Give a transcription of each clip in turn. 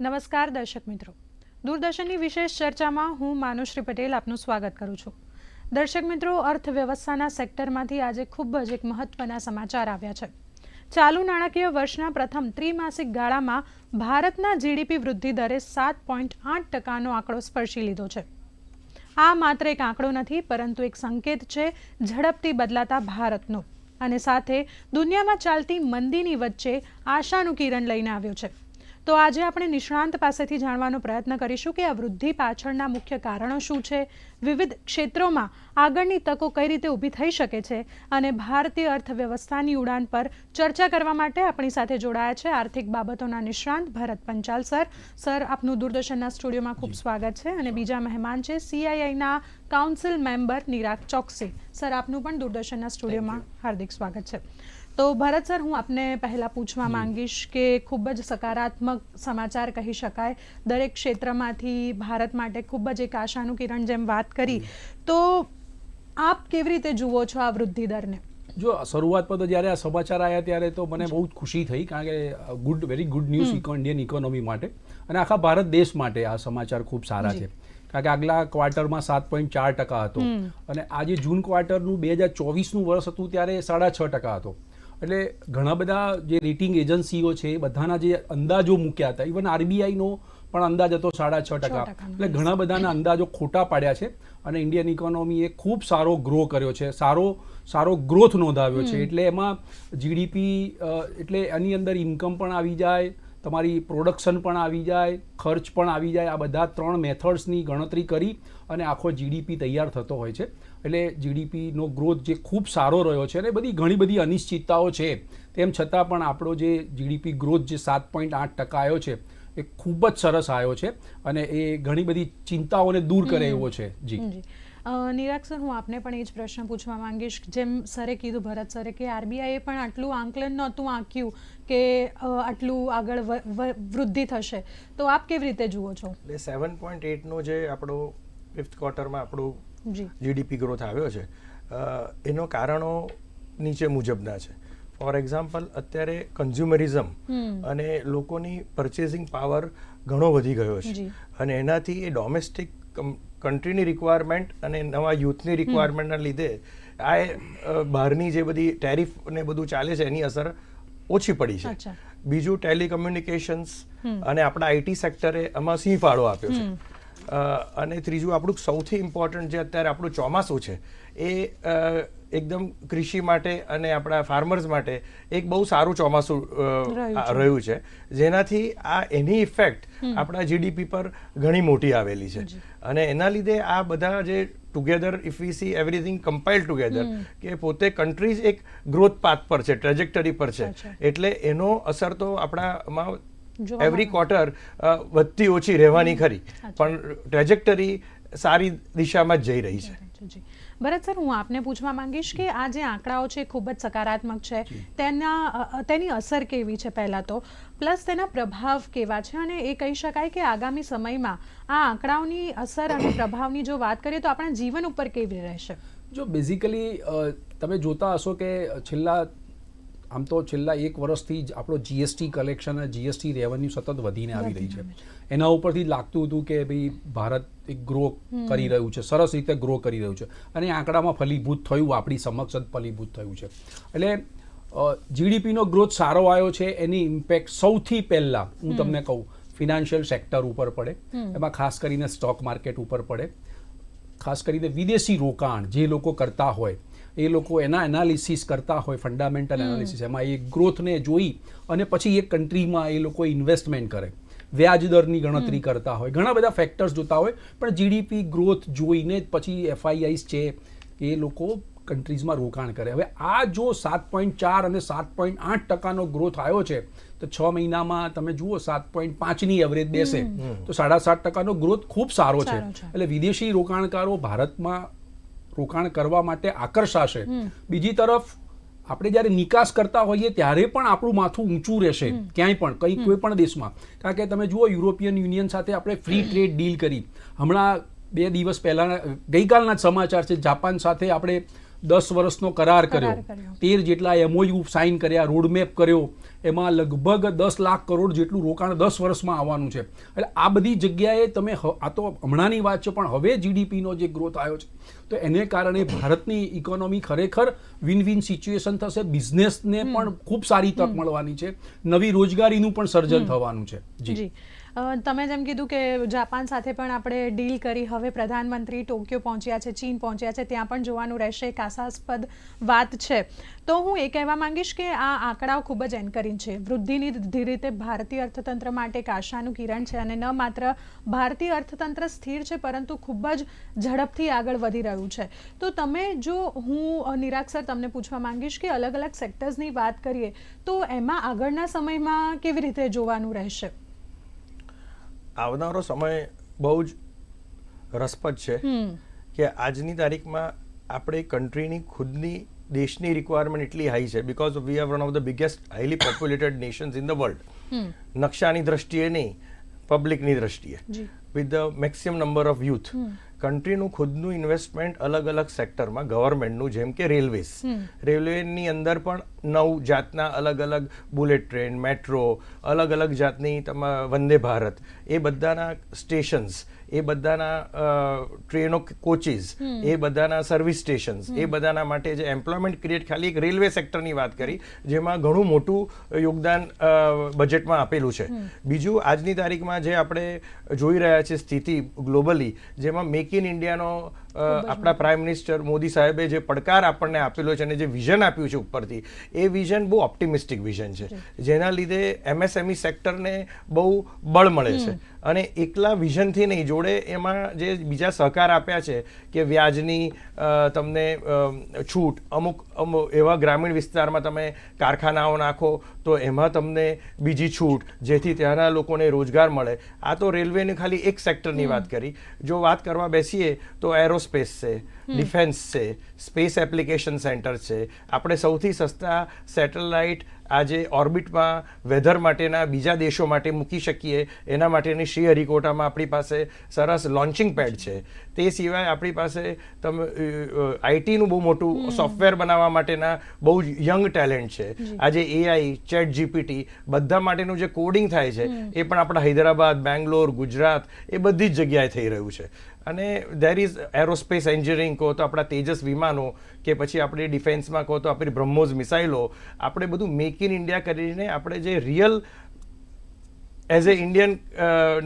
નમસ્કાર દર્શક મિત્રો. દૂરદર્શનની વિશેષ ચર્ચામાં હું માનુશ્રી પટેલ આપનું સ્વાગત કરું છું. દર્શક મિત્રો, અર્થવ્યવસ્થાના સેક્ટરમાંથી આજે ખૂબ જ એક મહત્વના સમાચાર આવ્યા છે. ચાલુ નાણાકીય વર્ષના પ્રથમ ત્રિમાસિક ગાળામાં ભારતના જીડીપી વૃદ્ધિ દરે સાત પોઈન્ટ આઠ ટકાનો આંકડો સ્પર્શી લીધો છે. આ માત્ર એક આંકડો નથી, પરંતુ એક સંકેત છે ઝડપથી બદલાતા ભારતનો. અને સાથે દુનિયામાં ચાલતી મંદીની વચ્ચે આશાનું કિરણ લઈને આવ્યો છે. તો આજે આપણે નિષ્ણાંત પાસેથી જાણવાનો પ્રયત્ન કરીશું કે આ વૃદ્ધિ પાછળના મુખ્ય કારણો શું છે? વિવિધ ક્ષેત્રોમાં આગળની તકો કઈ રીતે ઊભી થઈ શકે છે? અને ભારતીય અર્થવ્યવસ્થાની ઉડાન પર ચર્ચા કરવા માટે આપણી સાથે જોડાયા છે આર્થિક બાબતોના નિષ્ણાંત ભરત પંચાલ સર. સર આપનું દૂરદર્શનના સ્ટુડિયોમાં ખૂબ સ્વાગત છે અને બીજા મહેમાન છે સીઆઈઆઈના council member Nirag Choksi. Sir આપનું પણ દૂરદર્શનના સ્ટુડિયોમાં હાર્દિક સ્વાગત છે. તો ભરત સર હું આપને પહેલાં પૂછવા માંગીશ કે ખૂબ જ સકારાત્મક સમાચાર કહી શકાય. દરેક ક્ષેત્રમાંથી ભારત માટે ખૂબ જ એક આશાનું કિરણ જેમ વાત કરી. તો આપ કેવી રીતે જુઓ છો આ વૃદ્ધિ દરને? જો શરૂઆત પર તો જ્યારે આ સમાચાર આવ્યા ત્યારે તો મને બહુ જ ખુશી થઈ કારણ કે good very good news Indian economy માટે. અને આખા ભારત દેશ માટે આ સમાચાર ખૂબ સારા છે. કારણ કે આગલા ક્વાર્ટરમાં સાત પોઈન્ટ ચાર ટકા હતો. અને આજે જૂન ક્વાર્ટરનું બે હજાર ચોવીસનું વર્ષ હતું ત્યારે સાડા છ ટકા હતો. એટલે ઘણા બધા જે રેટિંગ એજન્સીઓ છે એ બધાના જે અંદાજો મૂક્યા હતા ઇવન આરબીઆઈનો પણ અંદાજ હતો સાડા છ ટકા. એટલે ઘણા બધાના અંદાજો ખોટા પાડ્યા છે અને ઇન્ડિયન ઇકોનોમીએ ખૂબ સારો ગ્રો કર્યો છે સારો સારો ગ્રોથ નોંધાવ્યો છે. એટલે એમાં જીડીપી એટલે એની અંદર ઇન્કમ પણ આવી જાય તમારી પ્રોડક્શન પણ આવી જાય ખર્ચ પણ આવી જાય. આ બધા ત્રણ મેથડ્સની ગણતરી કરી અને આખો જીડીપી તૈયાર થતો હોય છે. એટલે જીડીપીનો ગ્રોથ જે ખૂબ સારો રહ્યો છે અને બધી ઘણી બધી અનિશ્ચિતતાઓ છે તેમ છતાં પણ આપણો જે જીડીપી ગ્રોથ જે સાત પોઈન્ટ આઠ ટકા આવ્યો છે એ ખૂબ જ સરસ આવ્યો છે અને એ ઘણી બધી ચિંતાઓને દૂર કરે એવો છે. જી. નિરાગ સર હું આપને પણ એ જ પ્રશ્ન પૂછવા માંગીશ. જેમ સરે કીધું ભરત સરે કે આરબીઆઈએ પણ આટલું આંકલન નહોતું આંક્યું કે આટલું આગળ વ- વ- વૃદ્ધિ થશે. તો આપ કેવી રીતે જુઓ છો? એટલે સેવન પોઈન્ટ એટનો જે આપણો ફિફ્થ ક્વાર્ટરમાં આપણું જીડીપી ગ્રોથ આવ્યો છે. એનો કારણો નીચે મુજબના છે. ફોર એક્ઝામ્પલ અત્યારે કન્ઝ્યુમરિઝમ અને લોકોની પરચેઝિંગ પાવર ઘણો વધી ગયો છે. અને એનાથી એ ડોમેસ્ટિક કન્ટ્રીની રિક્વાયરમેન્ટ અને નવા યુથની રિક્વાયરમેન્ટના લીધે આ બહારની જે બધી ટેરિફ ને બધું ચાલે છે એની અસર ઓછી પડી છે. બીજું ટેલિકમ્યુનિકેશન્સ અને આપણા આઈટી સેક્ટરે એમાં સિંહ ફાળો આપ્યો છે. અને ત્રીજું આપણું સૌથી ઇમ્પોર્ટન્ટ જે અત્યારે આપણું ચોમાસું છે એ એકદમ કૃષિ માટે અને આપણા ફાર્મર્સ માટે એક બહુ સારું ચોમાસું રહ્યું છે. જેનાથી આ એની ઇફેક્ટ આપણા જીડીપી પર ઘણી મોટી આવેલી છે. અને એના લીધે આ બધા જે together if we see everything compile together કે પોતે કન્ટ્રીઝ એક ગ્રોથ પાથ પર છે ટ્રેજેક્ટરી પર છે. એટલે એનો અસર તો આપણામાં એવરી ક્વાર્ટર વધતી ઓછી રહેવાની ખરી. પણ ટ્રેજેક્ટરી સારી દિશામાં જ જઈ રહી છે જી. ભરત સર હું આપને પૂછવા માંગીશ કે આ જે આંકડાઓ છે ખૂબ જ સકારાત્મક છે. તેના તેની અસર કેવી છે પહેલાં તો? પ્લસ તેના પ્રભાવ કેવા છે? અને એ કહી શકાય કે આગામી સમયમાં આ આંકડાઓની અસર અને પ્રભાવની જો વાત કરીએ તો આપણા જીવન ઉપર કેવી રહેશે? જો બેઝિકલી તમે જોતા હશો કે છેલ્લા આમ તો છેલ્લા એક વર્ષથી જ આપણો જીએસટી કલેક્શન અને જીએસટી રેવન્યુ સતત વધીને આવી રહી છે. એના ઉપરથી લાગતું હતું કે ભાઈ ભારત એક ગ્રો કરી રહ્યું છે સરસ રીતે ગ્રો કરી રહ્યું છે. અને આંકડામાં ફલીભૂત થયું આપણી સમક્ષ જ ફલીભૂત થયું છે. એટલે જીડીપીનો ગ્રોથ સારો આવ્યો છે એની ઇમ્પેક્ટ સૌથી પહેલાં હું તમને કહું ફિનાન્શિયલ સેક્ટર ઉપર પડે એમાં ખાસ કરીને સ્ટોક માર્કેટ ઉપર પડે. ખાસ કરીને વિદેશી રોકાણ જે લોકો કરતા હોય એ લોકો એના એનાલિસિસ કરતા હોય ફંડામેન્ટલ એનાલિસિસ એમાં એ ગ્રોથને જોઈ અને પછી એ કન્ટ્રીમાં એ લોકો ઇન્વેસ્ટમેન્ટ કરે. વ્યાજ દરની ગણતરી કરતા હોય. ઘણા બધા ફેક્ટર્સ જોતા હોય પણ જીડીપી ગ્રોથ જોઈને પછી એફઆઈઆઈસ છે એ લોકો કન્ટ્રીઝમાં રોકાણ કરે. હવે આ જો સાત પોઈન્ટ ચાર અને સાત પોઈન્ટ આઠ ટકાનો ગ્રોથ આવ્યો છે તો છ મહિનામાં તમે જુઓ સાત પોઈન્ટ પાંચની એવરેજ બેસે. તો સાડા સાત ટકાનો ગ્રોથ ખૂબ સારો છે. એટલે વિદેશી રોકાણકારો ભારતમાં રોકાણ કરવા માટે આકર્ષાશે. બીજી તરફ આપણે જ્યારે નિકાસ કરતા હોઈએ ત્યારે પણ આપણું માથું ઊંચું રહેશે. ક્યાંય પણ કંઈ કોઈ પણ દેશમાં. કારણ કે તમે જુઓ યુરોપિયન યુનિયન સાથે આપણે ફ્રી ટ્રેડ ડીલ કરી. હમણાં બે દિવસ પહેલાં ગઈકાલના જ સમાચાર છે જાપાન સાથે આપણે દસ વર્ષનો કરાર કર્યો. તેર જેટલા એમઓયુ સાઇન કર્યા રોડમેપ કર્યો. એમાં લગભગ દસ લાખ કરોડ જેટલું રોકાણ દસ વર્ષમાં આવવાનું છે. એટલે આ બધી જગ્યાએ તમે આ તો હમણાંની વાત છે પણ હવે જીડીપીનો જે ગ્રોથ આવ્યો છે તો એને કારણે ભારતની ઇકોનોમી ખરેખર વિન વિન સિચ્યુએશન થશે બિઝનેસને પણ ખૂબ સારી તક મળવાની છે. નવી રોજગારીનું પણ સર્જન થવાનું છે. જી. તમે જેમ કીધું કે જાપાન સાથે પણ આપણે ડીલ કરી. હવે પ્રધાનમંત્રી ટોક્યો પહોંચ્યા છે, ચીન પહોંચ્યા છે, ત્યાં પણ જોવાનું રહેશે. એક આશાસ્પદ વાત છે. તો હું એ કહેવા માંગીશ કે આ આંકડાઓ ખૂબ જ એન્કરિંગ છે. વૃદ્ધિની ધીરે રીતે ભારતીય અર્થતંત્ર માટે એક આશાનું કિરણ છે અને ન માત્ર ભારતીય અર્થતંત્ર સ્થિર છે, પરંતુ ખૂબ જ ઝડપથી આગળ વધી રહ્યું છે. તો તમે જો હું નિરાક્ષર તમને પૂછવા માંગીશ કે અલગ અલગ સેક્ટર્સની વાત કરીએ, તો એમાં આગળના સમયમાં કેવી રીતે જોવાનું રહેશે? આવનારો સમય બહુ જ રસપ્રદ છે કે આજની તારીખમાં આપણે કન્ટ્રીની ખુદની દેશની રિક્વાયરમેન્ટ એટલી હાઈ છે. Because we are one of the biggest highly populated nations in the world નકશાની દ્રષ્ટિએ નહીં પબ્લિકની દ્રષ્ટિએ. With the maximum number of youth કન્ટ્રીનું ખુદનું ઇન્વેસ્ટમેન્ટ અલગ અલગ સેક્ટરમાં ગવર્મેન્ટનું જેમ કે રેલવેઝ રેલવેની અંદર પણ નવ જાતના અલગ અલગ બુલેટ ટ્રેન મેટ્રો અલગ અલગ જાતની તમા વંદે ભારત એ બધાના સ્ટેશન્સ એ બધાના ટ્રેનો કોચીસ એ બધાના સર્વિસ સ્ટેશન્સ એ બધાના માટે જે એમ્પ્લોયમેન્ટ ક્રિએટ ખાલી એક રેલવે સેક્ટરની વાત કરી જેમાં ઘણું મોટું યોગદાન બજેટમાં આપેલું છે. બીજું આજની તારીખમાં જે આપણે જોઈ રહ્યા છીએ સ્થિતિ ગ્લોબલી જેમાં મેક ઇન ઇન્ડિયાનો આપણા પ્રાઇમ મિનિસ્ટર મોદી સાહેબે જે પડકાર આપણને આપેલો છે અને જે વિઝન આપ્યું છે ઉપરથી એ વિઝન બહુ ઓપ્ટિમિસ્ટિક વિઝન છે. જેના લીધે એમએસએમઈ સેક્ટરને બહુ બળ મળે છે. અને એકલા વિઝનથી નહીં જોડે એમાં જે બીજા સહકાર આપ્યા છે કે વ્યાજની તમને છૂટ અમુક અમુક એવા ગ્રામીણ વિસ્તારમાં તમે કારખાનાઓ નાખો તો એમાં તમને બીજી છૂટ જેથી ત્યાંના લોકોને રોજગાર મળે. આ તો રેલવેની ખાલી એક સેક્ટરની વાત કરી. જો વાત કરવા બેસીએ તો એરોસ્પેસ છે ડિફેન્સ છે સ્પેસ એપ્લિકેશન સેન્ટર છે. આપણે સૌથી સસ્તા સેટેલાઇટ આજે ઓર્બિટમાં વેધર માટેના બીજા દેશો માટે મૂકી શકીએ. એના માટેની શ્રી હરિકોટામાં આપણી પાસે સરસ લોન્ચિંગ પેડ છે. તે સિવાય આપણી પાસે તમે આઈટીનું બહુ મોટું સોફ્ટવેર બનાવવા માટેના બહુ યંગ ટેલેન્ટ છે. આજે એઆઈ ચેટ જીપીટી બધા માટેનું જે કોડિંગ થાય છે એ પણ આપણા હૈદરાબાદ બેંગ્લોર ગુજરાત એ બધી જ જગ્યાએ થઈ રહ્યું છે. અને દેર ઇઝ એરોસ્પેસ એન્જિનિયરિંગ કહો તો આપણા તેજસ વિમાનો કે પછી આપણે ડિફેન્સમાં કહો તો આપણી બ્રહ્મોઝ મિસાઇલો આપણે બધું મેક ઇન ઇન્ડિયા કરીને આપણે જે real as a Indian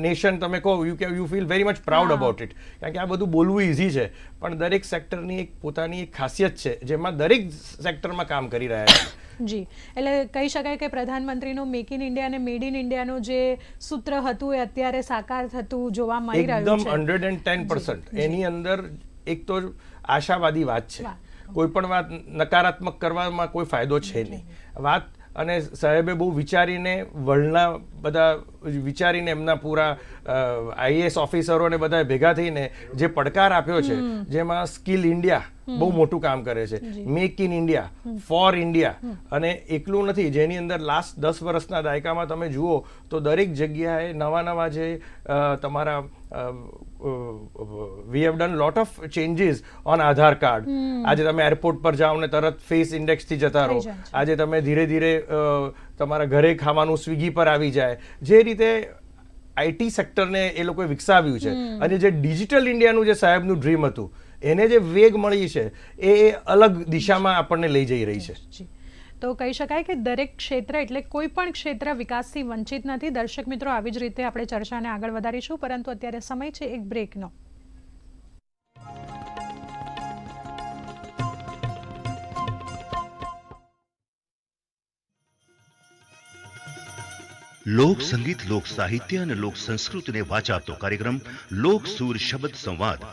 nation તમે કહો યુ કે you feel very much proud about it કારણ કે આ બધું બોલવું ઇઝી છે. પણ દરેક સેક્ટરની એક પોતાની એક ખાસિયત છે જેમાં દરેક સેક્ટરમાં કામ કરી રહ્યા છે. જી. એટલે કહી શકાય કે પ્રધાનમંત્રીનો મેક ઇન ઇન્ડિયા અને મેડ ઇન ઇન્ડિયાનું જે સૂત્ર હતું એ અત્યારે સાકાર થતું જોવા મળી રહ્યું એકદમ છે. ટેન પર્સન્ટ એની અંદર એક તો આશાવાદી વાત છે. કોઈ પણ વાત નકારાત્મક કરવામાં કોઈ ફાયદો છે નહીં. વાત અને સાહેબે બહુ વિચારીને વર્લ્ડના બધા વિચારીને એમના પૂરા આઈએએસ ઓફિસરોને બધા ભેગા થઈને જે પડકાર આપ્યો છે જેમાં સ્કિલ ઇન્ડિયા બહુ મોટું કામ કરે છે. Make in India for India અને એકલું નથી જેની અંદર લાસ્ટ દસ વર્ષના દાયકામાં તમે જુઓ તો દરેક જગ્યાએ નવા નવા જે તમારા we have done lot of changes on Aadhaar card આજે તમે એરપોર્ટ પર જાઓ ને તરત ફેસ ઇન્ડેક્સથી જતા રહો. આજે તમે ધીરે ધીરે તમારા ઘરે ખાવાનું સ્વિગી પર આવી જાય. જે રીતે આઈટી સેક્ટરને એ લોકોએ વિકસાવ્યું છે. અને જે ડિજિટલ ઇન્ડિયાનું જે સાહેબનું ડ્રીમ હતું એને જે વેગ મળી છે એ અલગ દિશામાં આપણને લઈ જઈ રહી છે. તો કહી શકાય કે દરેક ક્ષેત્ર એટલે કોઈ પણ ક્ષેત્ર વિકાસથી વંચિત નથી. દર્શક મિત્રો આવી જ રીતે આપણે ચર્ચાને આગળ વધારીશું પરંતુ અત્યારે સમય છે એક બ્રેકનો. લોક સંગીત લોક સાહિત્ય અને લોક સંસ્કૃતિને વાચાતો કાર્યક્રમ લોક સૂર શબ્દ સંવાદ.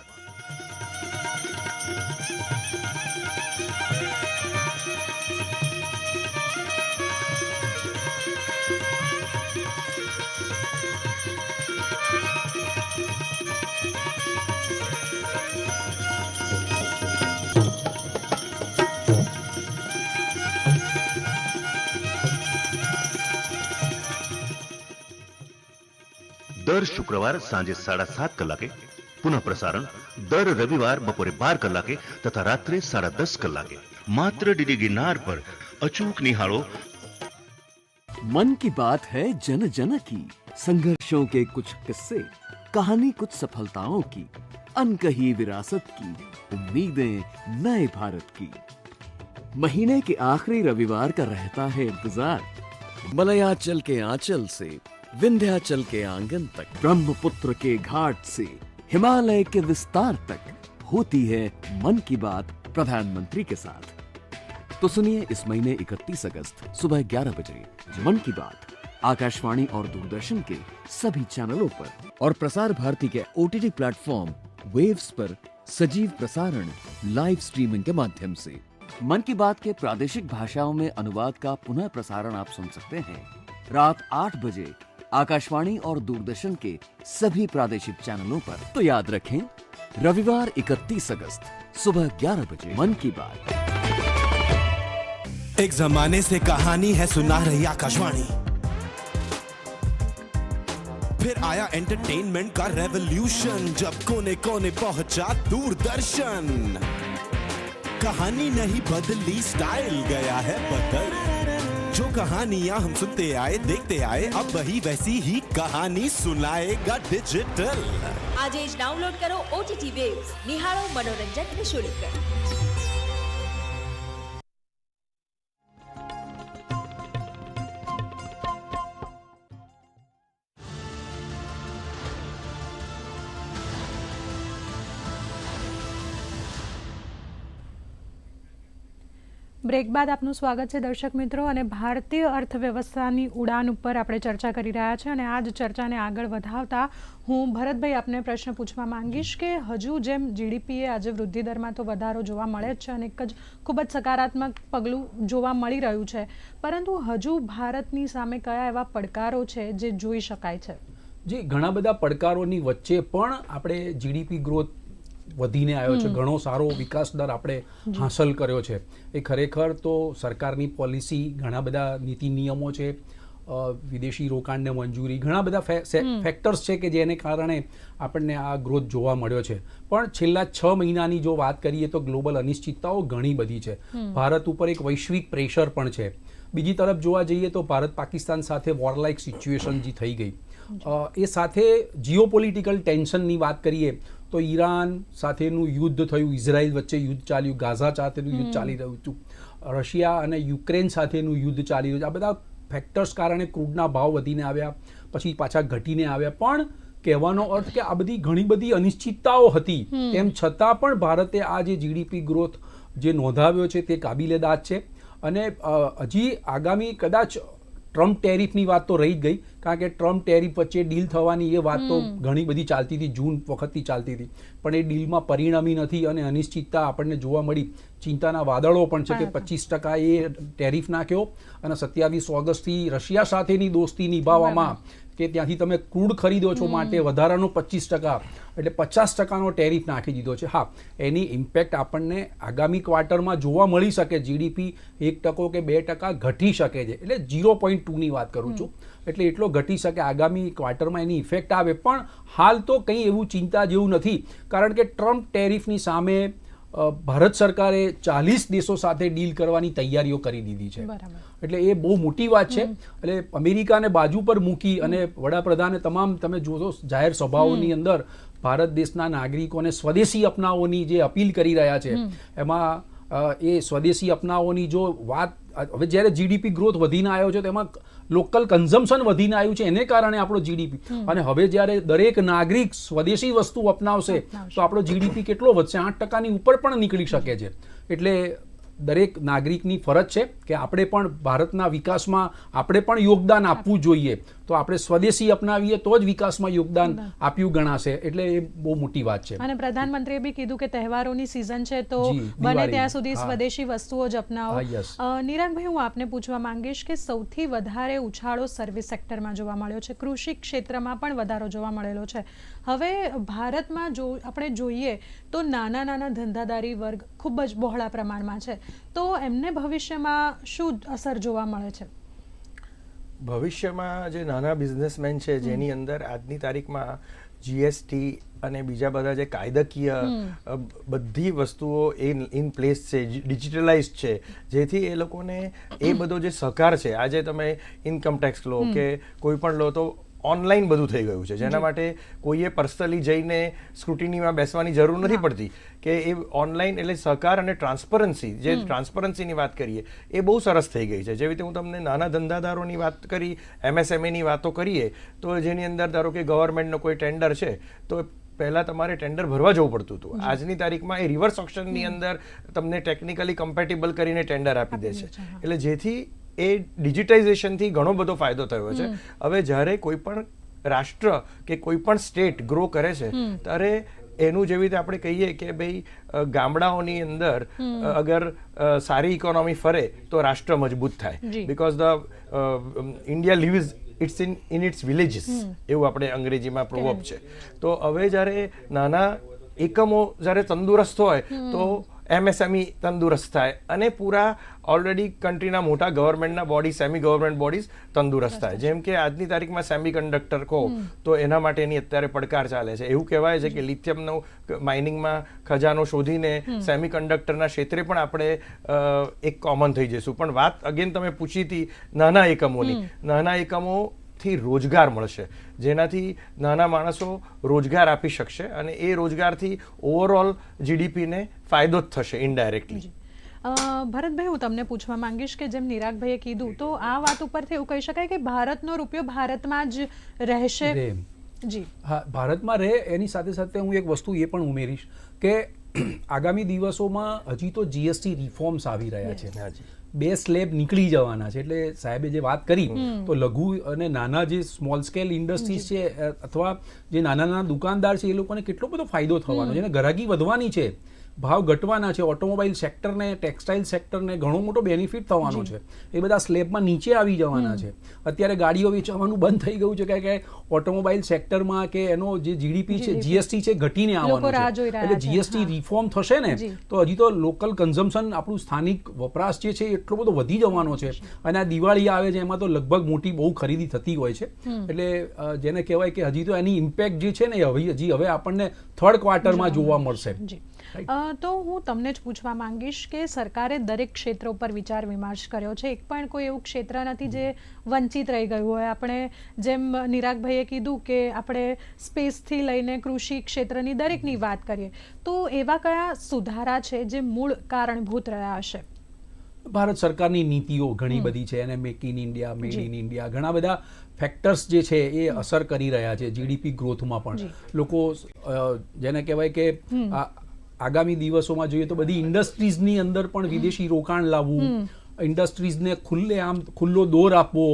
દર શુક્રવાર સાંજે સાડા સાત કલાકે પુનઃ પ્રસારણ દર રવિવાર બપોરે બાર કલાકે તથા રાત્રે સાડા દસ કલાકે માત્ર ડીડી ગિરનાર પર અચૂક નિહાળો मन की बात है जन जन की संघर्षों के कुछ किस्से कहानी कुछ सफलताओं की अनकही विरासत की उम्मीदें नए भारत की महीने के आखिरी रविवार का रहता है इंतजार मलयाचल के आंचल से विंध्याचल के आँगन तक, ब्रह्मपुत्र के घाट से, हिमालय के विस्तार तक होती है मन की बात प्रधानमंत्री के साथ। तो सुनिए इस महीने 31 अगस्त, सुबह 11 बजे, मन की बात, आकाशवाणी और दूरदर्शन के सभी चैनलों पर। और प्रसार भारती के ओटीटी प्लेटफॉर्म, वेव्स पर सजीव प्रसारण, लाइव स्ट्रीमिंग के माध्यम से। मन की बात के प्रादेशिक भाषाओं में अनुवाद का पुनः प्रसारण आप सुन सकते हैं। रात आठ बजे आकाशवाणी और दूरदर्शन के सभी प्रादेशिक चैनलों पर। तो याद रखें, रविवार 31 अगस्त, सुबह 11 बजे, मन की बात। एक जमाने से कहानी है, सुना रही आकाशवाणी। फिर आया एंटरटेनमेंट का रेवोल्यूशन जब कोने कोने पहुँचा दूरदर्शन। कहानी नहीं बदली स्टाइल गया है बदल। जो कहानियाँ हम सुनते आए, देखते आए, अब वही वैसी ही कहानी सुनाएगा डिजिटल आज डाउनलोड करो ओ टी टी वेव निहारो मनोरंजन निःशुल्क। બ્રેક બાદ આપનું સ્વાગત છે દર્શક મિત્રો અને ભારતીય અર્થવ્યવસ્થાની ઉડાન ઉપર આપણે ચર્ચા કરી રહ્યા છે અને આ જ ચર્ચાને આગળ વધાવતા હું ભરતભાઈ આપને પ્રશ્ન પૂછવા માંગીશ કે હજુ જેમ જીડીપીએ આજે વૃદ્ધિ દરમાં તો વધારો જોવા મળે જ છે અને એક જ ખૂબ જ સકારાત્મક પગલું જોવા મળી રહ્યું છે. પરંતુ હજુ ભારતની સામે કયા એવા પડકારો છે જે જોઈ શકાય છે? જે, ઘણા બધા પડકારોની વચ્ચે પણ આપણે જીડીપી ગ્રોથ વધીને આવ્યો છે. ઘણો સારો વિકાસ દર આપણે હાંસલ કર્યો છે. એ ખરેખર તો સરકારની પોલિસી ઘણા બધા નીતિ નિયમો છે વિદેશી રોકાણને મંજૂરી ઘણા બધા ફેક્ટર્સ છે કે જેને કારણે આપણને આ ગ્રોથ જોવા મળ્યો છે. પણ છેલ્લા છ મહિનાની જો વાત કરીએ તો ગ્લોબલ અનિશ્ચિતતાઓ ઘણી બધી છે. ભારત ઉપર એક વૈશ્વિક પ્રેશર પણ છે. બીજી તરફ જોવા જઈએ તો ભારત પાકિસ્તાન સાથે વોરલાઇક સિચ્યુએશન જે થઈ ગઈ. એ સાથે જીઓપોલિટિકલ ટેન્શનની વાત કરીએ તો ઈરાન સાથેનું યુદ્ધ થયું ઇઝરાયલ વચ્ચે યુદ્ધ ચાલ્યું ગાઝા સાથેનું યુદ્ધ ચાલી રહ્યું હતું. રશિયા અને યુક્રેન સાથેનું યુદ્ધ ચાલી રહ્યું છે. આ બધા ફેક્ટર્સ કારણે ક્રૂડના ભાવ વધીને આવ્યા પછી પાછા ઘટીને આવ્યા. પણ કહેવાનો અર્થ કે આ બધી ઘણી બધી અનિશ્ચિતતાઓ હતી. તેમ છતાં પણ ભારતે આ જે જીડીપી ગ્રોથ જે નોંધાવ્યો છે તે કાબિલેદાદ છે. અને હજી આગામી કદાચ ટ્રમ્પ ટેરિફની વાત તો રહી જ ગઈ કારણ કે ટ્રમ્પ ટેરિફ વચ્ચે ડીલ થવાની એ વાત તો ઘણી બધી ચાલતી હતી જૂન વખતથી ચાલતી હતી. પણ એ ડીલમાં પરિણમી નથી અને અનિશ્ચિતતા આપણને જોવા મળી. ચિંતાના વાદળો પણ છે કે પચીસ ટકા એ ટેરિફ નાખ્યો અને સત્યાવીસ ઓગસ્ટથી રશિયા સાથેની દોસ્તી નિભાવવામાં કે ત્યાંથી તમે ક્રૂડ ખરીદો છો માટે વધારાનો પચીસ ટકા એટલે પચાસ ટકાનો ટેરિફ નાખી દીધો છે. હા એની ઇમ્પેક્ટ આપણને આગામી ક્વાર્ટરમાં જોવા મળી શકે. જીડીપી એક ટકો કે બે ટકા ઘટી શકે છે. એટલે ઝીરો પોઈન્ટ ટુની વાત કરું છું. એટલે એટલો ઘટી શકે આગામી ક્વાર્ટરમાં એની ઇફેક્ટ આવે. પણ હાલ તો કંઈ એવું ચિંતા જેવું નથી. કારણ કે ટ્રમ્પ ટેરિફની સામે ભારત સરકારે ચાલીસ દેશો સાથે ડીલ કરવાની તૈયારીઓ કરી દીધી છે. એટલે એ બહુ મોટી વાત છે. એટલે અમેરિકાને બાજુ પર મૂકી અને વડાપ્રધાને તમામ તમે જોશો જાહેર સભાઓની અંદર ભારત દેશના નાગરિકોને સ્વદેશી અપનાવવાની જે અપીલ કરી રહ્યા છે એમાં એ સ્વદેશી અપનાવોની જો વાત હવે જ્યારે જીડીપી ગ્રોથ વધીને આવ્યો છે તેમાં લોકલ કન્ઝમ્પશન વધીને આવ્યું છે એને કારણે આપણો જીડીપી અને હવે જ્યારે દરેક નાગરિક સ્વદેશી વસ્તુ અપનાવશે તો આપણો જીડીપી કેટલો વધશે? આઠ ટકાની ઉપર પણ નીકળી શકે છે. એટલે દરેક નાગરિકની ફરજ છે કે આપણે પણ ભારતના વિકાસમાં આપણે પણ યોગદાન આપવું જોઈએ. તો આપણે સ્વદેશી અપનાવીએ તો જ વિકાસમાં યોગદાન આપ્યું ગણાશે. એટલે એ બહુ મોટી વાત છે. અને પ્રધાનમંત્રીએ બી કીધું કે તહેવારોની સિઝન છે તો બને ત્યાં સુધી સ્વદેશી વસ્તુઓ જ અપનાવો. નિરાગભાઈ હું આપને પૂછવા માંગીશ કે સૌથી વધારે ઉછાળો સર્વિસ સેક્ટરમાં જોવા મળ્યો છે. કૃષિ ક્ષેત્રમાં પણ વધારો જોવા મળેલો છે. હવે ભારતમાં જો આપણે જોઈએ તો નાના નાના ધંધાદારી વર્ગ ખૂબ જ બહોળા પ્રમાણમાં છે. તો એમને ભવિષ્યમાં શું અસર જોવા મળે છે? ભવિષ્યમાં જે નાના બિઝનેસમેન છે જેની અંદર આજની તારીખમાં જીએસટી અને બીજા બધા જે કાયદાકીય બધી વસ્તુઓ ઇન ઇન પ્લેસ છે ડિજિટલાઇઝ છે જેથી એ લોકોને એ બધો જે સહકાર છે આજે તમે ઇન્કમ ટેક્સ લો કે કોઈ પણ લો તો ઓનલાઈન બધું થઈ ગયું છે. જેના માટે કોઈએ પર્સનલી જઈને સ્ક્રુટિનીમાં બેસવાની જરૂર નથી પડતી. કે એ ઓનલાઈન એટલે સહકાર અને ટ્રાન્સપરન્સી. જે ટ્રાન્સપરન્સીની વાત કરીએ એ બહુ સરસ થઈ ગઈ છે. જેવી રીતે હું તમને નાના ધંધાદારોની વાત કરી એમએસએમઈની વાતો કરીએ તો જેની અંદર ધારો કે ગવર્મેન્ટનો કોઈ ટેન્ડર છે તો પહેલા તમારે ટેન્ડર ભરવા જવું પડતું હતું. આજની તારીખમાં એ રિવર્સ ઓપ્શનની અંદર તમને ટેકનિકલી કમ્પેટેબલ કરીને ટેન્ડર આપી દે છે. એટલે જેથી એ ડિજિટાઇઝેશનથી ઘણો બધો ફાયદો થયો છે. હવે જ્યારે કોઈ પણ રાષ્ટ્ર કે કોઈ પણ સ્ટેટ ગ્રો કરે છે ત્યારે એનું જેવી રીતે આપણે કહીએ કે ભાઈ ગામડાઓની અંદર અગર સારી ઇકોનોમી ફરે તો રાષ્ટ્ર મજબૂત થાય. Because the India lives its in in its villages એવું આપણે અંગ્રેજીમાં પ્રોવર્બ છે. તો હવે જ્યારે નાના એકમો જ્યારે તંદુરસ્ત હોય તો એમએસએમઈ તંદુરસ્ત થાય અને પૂરા ઓલરેડી કન્ટ્રીના મોટા ગવર્મેન્ટના બોડી સેમી ગવર્મેન્ટ બોડીઝ તંદુરસ્ત થાય. જેમ કે આજની તારીખમાં સેમી કંડક્ટર કહો તો એના માટેની અત્યારે પડકાર ચાલે છે. એવું કહેવાય છે કે લિથિયમનો માઇનિંગમાં ખજાનો શોધીને સેમી કંડક્ટરના ક્ષેત્રે પણ આપણે એક કોમન થઈ જઈશું. પણ વાત અગેન તમે પૂછી હતી નાના એકમોની. નાના એકમો થી રોજગાર મળશે. જેનાથી નાના માણસો રોજગાર આપી શકશે અને એ રોજગારથી ઓવરઓલ જીડીપીને ફાયદો જ થશે ઇનડાયરેક્ટલી અ, ભરતભાઈ હું તમને પૂછવા માંગીશ કે જેમ નિરાગભાઈએ કીધું તો આ વાત ઉપરથી એવું કહી શકાય કે ભારતનો રૂપિયો ભારતમાં જ રહેશે? રહે. જી. હા ભારતમાં રહે એની સાથે સાથે હું એક વસ્તુ એ પણ ઉમેરીશ કે આગામી દિવસોમાં હજી તો જીએસટી રિફોર્મ્સ આવી રહ્યા છે. હાજી. બે સ્લેબ નીકળી જવાના છે. એટલે સાહેબે જે વાત કરી તો લઘુ અને નાના જે સ્મોલ સ્કેલ ઇન્ડસ્ટ્રીઝ છે અથવા જે નાના નાના દુકાનદાર છે એ લોકોને કેટલો બધો ફાયદો થવાનો છે અને ગ્રાહકી વધવાની છે. ભાવ ઘટવાના છે. ઓટોમોબાઈલ સેક્ટરને ટેક્સટાઇલ સેક્ટરને ઘણો મોટો બેનિફિટ થવાનો છે. એ બધા સ્લેબમાં નીચે આવી જવાના છે. અત્યારે ગાડીઓ વેચવાનું બંધ થઈ ગયું છે કે કે ઓટોમોબાઈલ સેક્ટરમાં કે એનો જે જીડીપી છે જીએસટી છે ઘટીને આવવાનું છે. એટલે જીએસટી રિફોર્મ થશે ને. તો હજી તો લોકલ કન્ઝમ્પશન આપણું સ્થાનિક વપરાશ જે છે એટલો બધો વધી જવાનો છે. અને આ દિવાળી આવે છે એમાં તો લગભગ મોટી બહુ ખરીદી થતી હોય છે. એટલે જેને કહેવાય કે હજી તો એની ઇમ્પેક્ટ જે છે ને હજી હવે આપણને થર્ડ ક્વાર્ટરમાં જોવા મળશે. તો હું તમને જ પૂછવા માંગીશ કે સરકારે દરેક ક્ષેત્ર ઉપર વિચાર વિમર્શ કર્યો છે. એક પણ કોઈ એવું ક્ષેત્ર નથી જે વંચિત રહી ગયું હોય. આપણે જેમ નિરાગભાઈએ કીધું કે આપણે સ્પેસથી લઈને કૃષિ ક્ષેત્રની દરેકની વાત કરીએ. તો એવા કયા સુધારા છે જે મૂળ કારણભૂત રહ્યા હશે? ભારત સરકારની નીતિઓ ઘણી બધી છે. અને make in India made in India ઘણા બધા ફેક્ટર્સ જે છે એ અસર કરી રહ્યા છે. જીડીપી ગ્રોથમાં પણ. લોકો જેને કહેવાય કે આગામી દિવસોમાં જોઈએ તો બધી ઇન્ડસ્ટ્રીઝની અંદર પણ વિદેશી રોકાણ લાવવું ઇન્ડસ્ટ્રીઝને ખુલ્લે આમ ખુલ્લો દોર આપવો.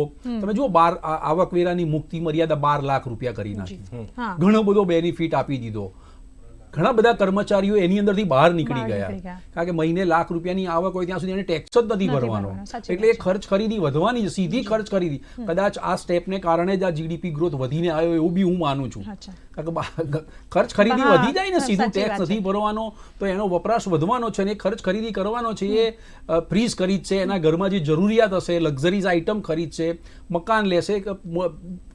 તમે જુઓ બાર આવકવેરાની મુક્તિ મર્યાદા બાર લાખ રૂપિયા કરી નાખી. ઘણો બધો બેનિફિટ આપી દીધો. ઘણા બધા કર્મચારીઓ એની અંદરથી બહાર નીકળી ગયા. કારણ કે મહિને લાખ રૂપિયાની આવક હોય ત્યાં સુધી એને ટેક્સ જ નથી ભરવાનો. એટલે એ ખર્ચ ખરીદી વધવાની છે સીધી ખર્ચ ખરીદી. કદાચ આ સ્ટેપને કારણે જ આ જીડીપી ગ્રોથ વધીને આવ્યો એવું બી હું માનું છું. કારણ કે ખર્ચ ખરીદી વધી જાય ને સીધું ટેક્સ નથી ભરવાનો તો એનો વપરાશ વધવાનો છે અને ખર્ચ ખરીદી કરવાનો છે એ ફ્રીઝ ખરીદશે એના ઘરમાં જે જરૂરિયાત હશે લક્ઝરીઝ આઇટમ ખરીદશે મકાન લેશે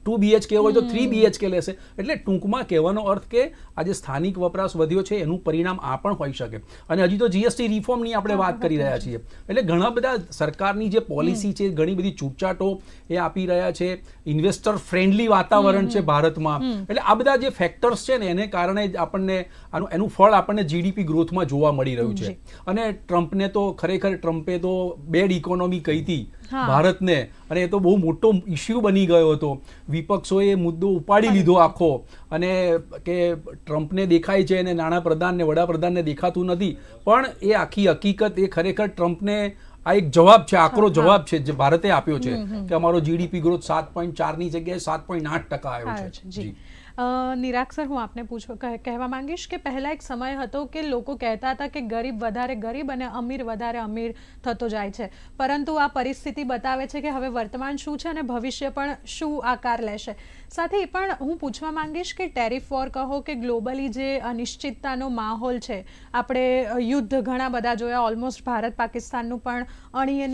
ટુ બીએચકે હોય તો થ્રી બીએચકે લેશે. એટલે ટૂંકમાં કહેવાનો અર્થ કે આજે સ્થાનિક વપરાશ વધ્યો છે એનું પરિણામ આ પણ હોઈ શકે. અને હજી તો જીએસટી રિફોર્મની આપણે વાત કરી રહ્યા છીએ. એટલે ઘણા બધા સરકારની જે પોલિસી છે ઘણી બધી છૂટછાટો એ આપી રહ્યા છે. ઇન્વેસ્ટર ફ્રેન્ડલી વાતાવરણ છે ભારતમાં. એટલે આ બધા જે ફેક્ટર્સ છે ને એને કારણે જ આપણને આનું એનું ફળ આપણને જીડીપી ગ્રોથમાં જોવા મળી રહ્યું છે. અને ટ્રમ્પને તો ખરેખર ટ્રમ્પે તો બેડ ઇકોનોમી કહી હતી. ભારતને. અને એ તો બહુ મોટો ઇશ્યુ બની ગયો હતો. વિપક્ષોએ મુદ્દો ઉપાડી લીધો આખો. અને કે ટ્રમ્પને દેખાય છે અને નાણાપ્રધાનને વડાપ્રધાનને દેખાતું નથી. પણ એ આખી હકીકત એ ખરેખર ટ્રમ્પને આ એક જવાબ છે આકરો જવાબ છે જે ભારતે આપ્યો છે કે અમારો જીડીપી ગ્રોથ સાત પોઈન્ટ ચારની જગ્યાએ સાત પોઈન્ટ આઠ ટકા આવ્યો છે. જી. સર હું આપને પૂછવા કહ- કહેવા માંગીશ કે પહેલાં એક સમય હતો કે લોકો કહેતા હતા કે ગરીબ વધારે ગરીબ અને અમીર વધારે અમીર થતો જાય છે. પરંતુ આ પરિસ્થિતિ બતાવે છે કે હવે વર્તમાન શું છે અને ભવિષ્ય પણ શું આકાર લેશે. સાથે એ પણ હું પૂછવા માંગીશ કે ટેરિફ વોર કહો કે ગ્લોબલી જે અનિશ્ચિતતાનો માહોલ છે, આપણે યુદ્ધ ઘણા બધા જોયા, ઓલમોસ્ટ ભારત પાકિસ્તાનનું પણ અણીએ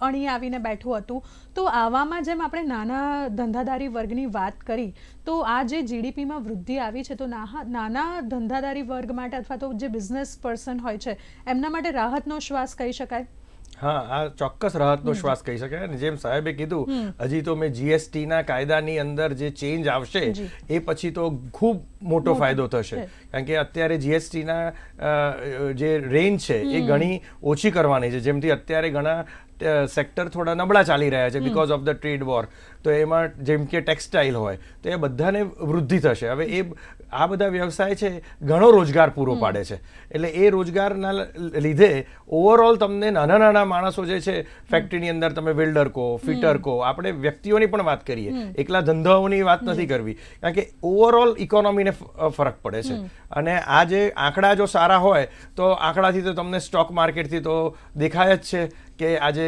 અણી આવીને બેઠું હતું. તો આવામાં જેમ આપણે નાના ધંધાદારી વર્ગની વાત કરી તો આ જે જીડીપીમાં વૃદ્ધિ આવી છે તો નાના ધંધાદારી વર્ગ માટે અથવા તો જે બિઝનેસ પર્સન હોય છે એમના માટે રાહતનો શ્વાસ કહી શકાય? હા આ ચોક્કસ રાહતનો શ્વાસ કહી શકાય. અને જેમ સાહેબે કીધું હજી તો મેં જીએસટીના કાયદાની અંદર જે ચેન્જ આવશે એ પછી તો ખૂબ મોટો ફાયદો થશે. કારણ કે અત્યારે જીએસટીના જે રેન્જ છે એ ઘણી ઓછી કરવાની છે. જેમથી અત્યારે ઘણા સેક્ટર થોડા નબળા ચાલી રહ્યા છે because of the trade war તો એમાં જેમ કે ટેક્સટાઇલ હોય તો એ બધાને વૃદ્ધિ થશે. હવે એ આ બધા વ્યવસાય છે ઘણો રોજગાર પૂરો પાડે છે. એટલે એ રોજગારના લીધે ઓવરઓલ તમને નાના નાના માણસો જે છે ફેક્ટરીની અંદર તમે વેલ્ડર કહો ફિટર કહો આપણે વ્યક્તિઓની પણ વાત કરીએ. એકલા ધંધાઓની વાત નથી કરવી. કારણ કે ઓવરઓલ ઇકોનોમીને ફરક પડે છે. અને આ જે આંકડા જો સારા હોય તો આંકડાથી તો તમને સ્ટોક માર્કેટથી તો દેખાય જ છે. કે આજે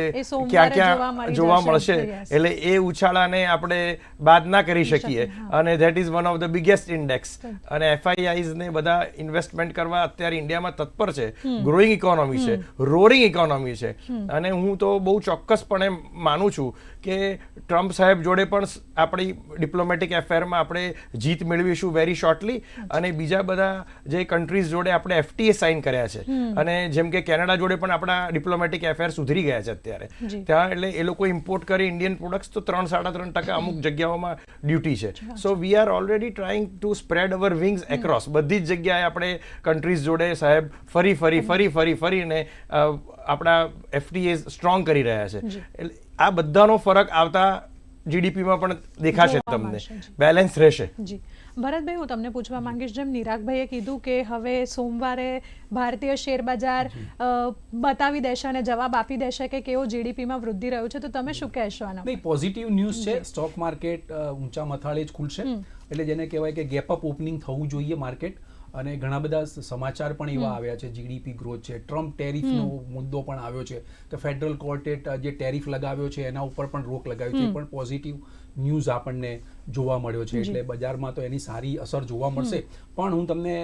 ક્યાં ક્યાં જોવા મળશે. એટલે એ ઉછાળાને આપણે બાદ ના કરી શકીએ. અને that is one of the biggest index અને એફઆઈઆઈઝ ને બધા ઇન્વેસ્ટમેન્ટ કરવા અત્યારે ઇન્ડિયામાં તત્પર છે. ગ્રોઈંગ ઇકોનોમી છે. રોરિંગ ઇકોનોમી છે. અને હું તો બહુ ચોક્કસપણે માનું છું કે ટ્રમ્પ સાહેબ જોડે પણ આપણી ડિપ્લોમેટિક એફેરમાં આપણે જીત મેળવીશું વેરી શોર્ટલી અને બીજા બધા જે કન્ટ્રીઝ જોડે આપણે એફટીએ સાઇન કર્યા છે. અને જેમ કે કેનેડા જોડે પણ આપણા ડિપ્લોમેટિક એફેર સુધરી ગયા છે અત્યારે. ત્યાં એટલે એ લોકો ઇમ્પોર્ટ કરે ઇન્ડિયન પ્રોડક્ટ્સ તો ત્રણ સાડા ત્રણ ટકા અમુક જગ્યાઓમાં ડ્યુટી છે. So we are already trying to spread our wings across બધી જ જગ્યાએ આપણે કન્ટ્રીઝ જોડે સાહેબ ફરી ફરી ફરી ફરી ફરીને આપણા એફટીએ સ્ટ્રોંગ કરી રહ્યા છે. એટલે આ બધાનો ફરક આવતા જીડીપીમાં પણ દેખાશે તમને. બેલેન્સ રહેશે. જી. ભરતભાઈ હું તમને પૂછવા માંગીશ જેમ નિરાગભાઈએ કીધું કે હવે સોમવારે ભારતીય શેર બજાર અ, બતાવી દેશે અને જવાબ આપી દેશે કે કેવો જીડીપીમાં વૃદ્ધિ રહ્યું છે તો તમે શું કહેશો આના નહીં પોઝિટિવ ન્યૂઝ છે. સ્ટોક માર્કેટ ઊંચા મથાળે જ ખુલશે. એટલે જેને કહેવાય કે ગેપ અપ ઓપનિંગ થવું જોઈએ માર્કેટ અને ઘણા બધા સમાચાર પણ એવા આવ્યા છે જીડીપી ગ્રોથ છે ટ્રમ્પ ટેરિફનો મુદ્દો પણ આવ્યો છે કે ફેડરલ કોર્ટે જે ટેરિફ લગાવ્યો છે એના ઉપર પણ રોક લગાવી છે પણ પોઝિટિવ ન્યૂઝ આપણને જોવા મળ્યો છે. એટલે બજારમાં તો એની સારી અસર જોવા મળશે. પણ હું તમને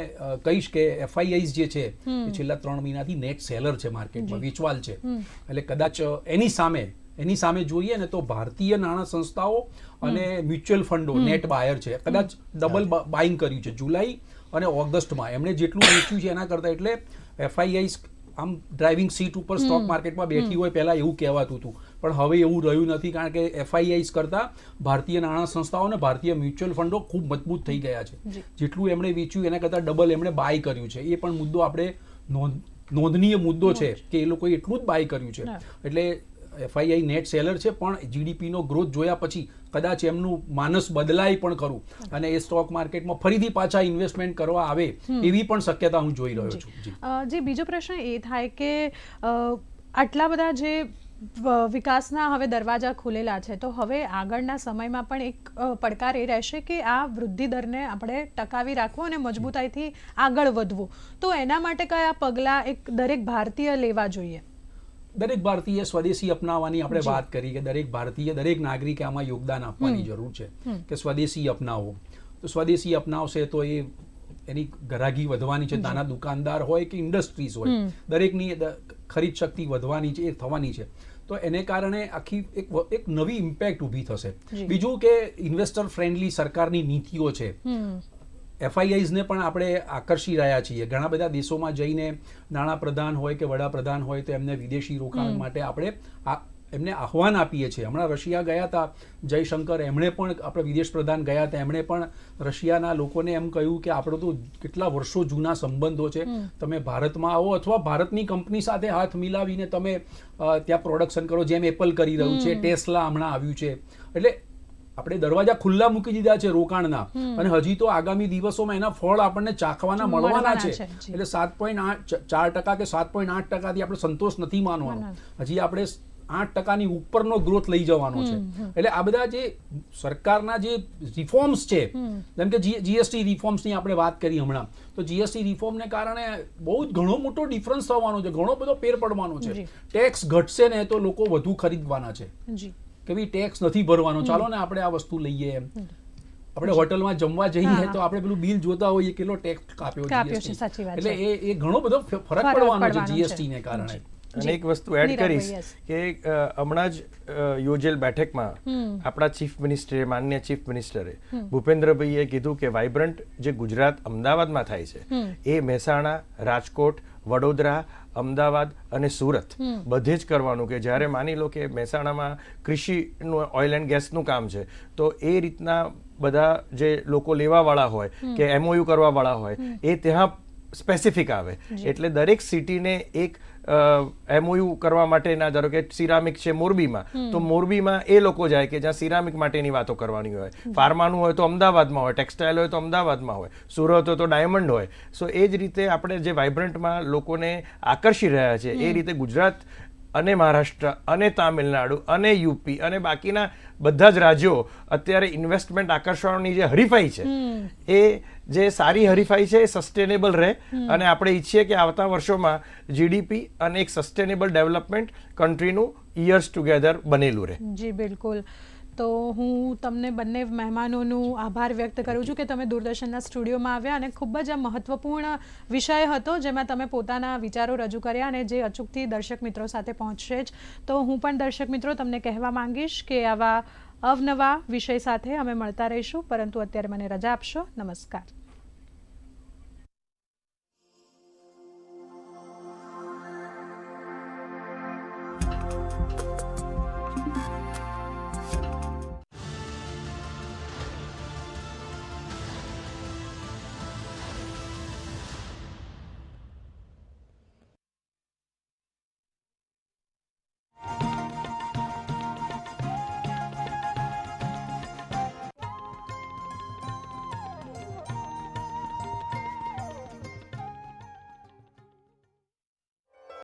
કહીશ કે એફઆઈઆઈ જે છે એ છેલ્લા ત્રણ મહિનાથી નેટ સેલર છે માર્કેટમાં વેચવાલ છે. એટલે કદાચ એની સામે એની સામે જોઈએ ને તો ભારતીય નાણાં સંસ્થાઓ અને મ્યુચ્યુઅલ ફંડો નેટ બાયર છે. કદાચ ડબલ બાઇંગ કર્યું છે. જુલાઈ અને ઓગસ્ટમાં. એમણે જેટલું વેચ્યું છે એના કરતાં એટલે એફઆઈઆઈ આમ ડ્રાઇવિંગ સીટ ઉપર સ્ટોક માર્કેટમાં બેઠી હોય પહેલાં એવું કહેવાતું હતું. પણ હવે એવું રહ્યું નથી કારણ કે એફઆઈઆઈસ કરતાં ભારતીય નાણાં સંસ્થાઓ અને ભારતીય મ્યુચ્યુઅલ ફંડો ખૂબ મજબૂત થઈ ગયા છે. જેટલું એમણે વેચ્યું એના કરતાં ડબલ એમણે બાય કર્યું છે. એ પણ મુદ્દો આપણે નોંધ નોંધનીય મુદ્દો છે કે એ લોકોએ એટલું જ બાય કર્યું છે. એટલે એફઆઈઆઈ નેટ સેલર છે પણ જીડીપીનો ગ્રોથ જોયા પછી કદાચ એમનું માનસ બદલાય પણ ખરું. અને એ સ્ટોક માર્કેટમાં ફરીથી પાછા ઇન્વેસ્ટમેન્ટ કરવા આવે એવી પણ શક્યતા હું જોઈ રહ્યો છું. જે. બીજો પ્રશ્ન એ થાય કે આટલા બધા જે વિકાસના હવે દરવાજા ખુલેલા છે તો હવે આગળના સમયમાં પણ એક પડકાર એ રહેશે કે આ વૃદ્ધિ દરને આપણે ટકાવી રાખવો અને મજબૂતાઈથી આગળ વધવું. તો એના માટે કયા પગલાં એક દરેક ભારતીય લેવા જોઈએ? દરેક ભારતીય સ્વદેશી અપનાવવાની આપણે વાત કરી કે દરેક ભારતીય દરેક નાગરિકે આમાં યોગદાન આપવાની જરૂર છે કે સ્વદેશી અપનાવો. તો સ્વદેશી અપનાવશે તો એ એની ગરાગી વધવાની છે નાના દુકાનદાર હોય કે ઇન્ડસ્ટ્રીઝ હોય દરેકની ખરીદ શક્તિ વધવાની છે એ થવાની છે. તો એને કારણે આખી એક એક નવી ઇમ્પેક્ટ ઊભી થશે. બીજું કે ઇન્વેસ્ટર ફ્રેન્ડલી સરકારની નીતિઓ છે. એફઆઈઆઈઝને પણ આપણે આકર્ષી રહ્યા છીએ. ઘણા બધા દેશોમાં જઈને નાણાપ્રધાન હોય કે વડાપ્રધાન હોય તો એમને વિદેશી રોકાણ માટે આપણે આ એમને આહવાન આપીએ છીએ. હમણાં રશિયા ગયા હતા જયશંકર એમણે પણ આપણે વિદેશ પ્રધાન ગયા હતા એમણે પણ રશિયાના લોકોને એમ કહ્યું કે આપણો તો કેટલા વર્ષો જૂના સંબંધો છે. તમે ભારતમાં આવો અથવા ભારતની કંપની સાથે હાથ મિલાવીને તમે ત્યાં પ્રોડક્શન કરો જેમ એપલ કરી રહ્યું છે ટેસ્લા હમણાં આવ્યું છે. એટલે આપણે દરવાજા ખુલ્લા મૂકી દીધા છે રોકાણના. અને હજી તો આગામી દિવસોમાં એના ફળ આપણને ચાખવાના મળવાના છે, એટલે સાત પોઈન્ટ આઠ ચાર ટકા કે સાત પોઈન્ટ આઠ ટકાથી આપણે સંતોષ નથી માનવાનો. હજી આપણે આઠ ટકાની ઉપરનો ગ્રોથ લઈ જવાનો છે. એટલે આ બધા જે સરકારના જે રિફોર્મ્સ છે જેમ કે જીએસટી રિફોર્મ્સની આપણે વાત કરી હમણાં તો જીએસટી રિફોર્મને કારણે બહુ જ ઘણો મોટો ડિફરન્સ થવાનો છે. ઘણો બધો ફેર પડવાનો છે. ટેક્સ ઘટશે ને તો લોકો વધુ ખરીદવાના છે. જી. કે ભાઈ ટેક્સ નથી ભરવાનો. ચાલો ને આપણે આ વસ્તુ લઈએ એમ. આપણે હોટલમાં જમવા જઈએ તો આપણે પેલું બિલ જોતા હોઈએ કેટલો ટેક્સ કાપ્યો એટલે એ એ ઘણો બધો ફરક ફરક પડવાનો છે જીએસટી ને કારણે. અને એક વસ્તુ એડ કરીશ કે હમણાં જ યોજેલ બેઠકમાં આપણા ચીફ મિનિસ્ટરે માન્ય ચીફ મિનિસ્ટરે ભૂપેન્દ્રભાઈએ કીધું કે વાઇબ્રન્ટ જે ગુજરાત અમદાવાદમાં થાય છે એ મહેસાણા રાજકોટ વડોદરા અમદાવાદ અને સુરત. બધે જ કરવાનું કે જ્યારે માની લો કે મહેસાણામાં કૃષિનું ઓઇલ એન્ડ ગેસનું કામ છે તો એ રીતના બધા જે લોકો લેવાવાળા હોય કે એમઓયુ કરવાવાળા હોય એ ત્યાં સ્પેસિફિક આવે. એટલે દરેક સિટીને એક એમઓયુ કરવા માટેના ધારો કે સિરામિક છે મોરબીમાં તો મોરબીમાં એ લોકો જાય કે જ્યાં સિરામિક માટેની વાતો કરવાની હોય. ફાર્માનું હોય તો અમદાવાદમાં હોય ટેક્સટાઇલ હોય તો અમદાવાદમાં હોય સુરત હોય તો ડાયમંડ હોય. સો એ જ રીતે આપણે જે વાઇબ્રન્ટમાં લોકોને આકર્ષી રહ્યા છે એ રીતે ગુજરાત અને મહારાષ્ટ્ર અને તામિલનાડુ અને યુપી અને બાકીના બધા જ રાજ્યો અત્યારે ઇન્વેસ્ટમેન્ટ આકર્ષવાની જે હરીફાઈ છે એ જે સારી હરીફાઈ છે એ સસ્ટેનેબલ રહે. અને આપણે ઈચ્છીએ કે આવતા વર્ષોમાં જીડીપી અને એક સસ્ટેનેબલ ડેવલપમેન્ટ કન્ટ્રીનું યર્સ ટુગેધર બનેલું રહે. જી બિલકુલ. તો હું તમને બંને મહેમાનોનું આભાર વ્યક્ત કરું છું કે તમે દૂરદર્શનના સ્ટુડિયોમાં આવ્યા અને ખૂબ જ આ મહત્વપૂર્ણ વિષય હતો જેમાં તમે પોતાના વિચારો રજૂ કર્યા અને જે અચૂકથી દર્શક મિત્રો સાથે પહોંચશે જ. તો હું પણ દર્શક મિત્રો તમને કહેવા માંગીશ કે આવા અવનવા વિષય સાથે અમે મળતા રહીશું. પરંતુ અત્યારે મને રજા આપશો. નમસ્કાર.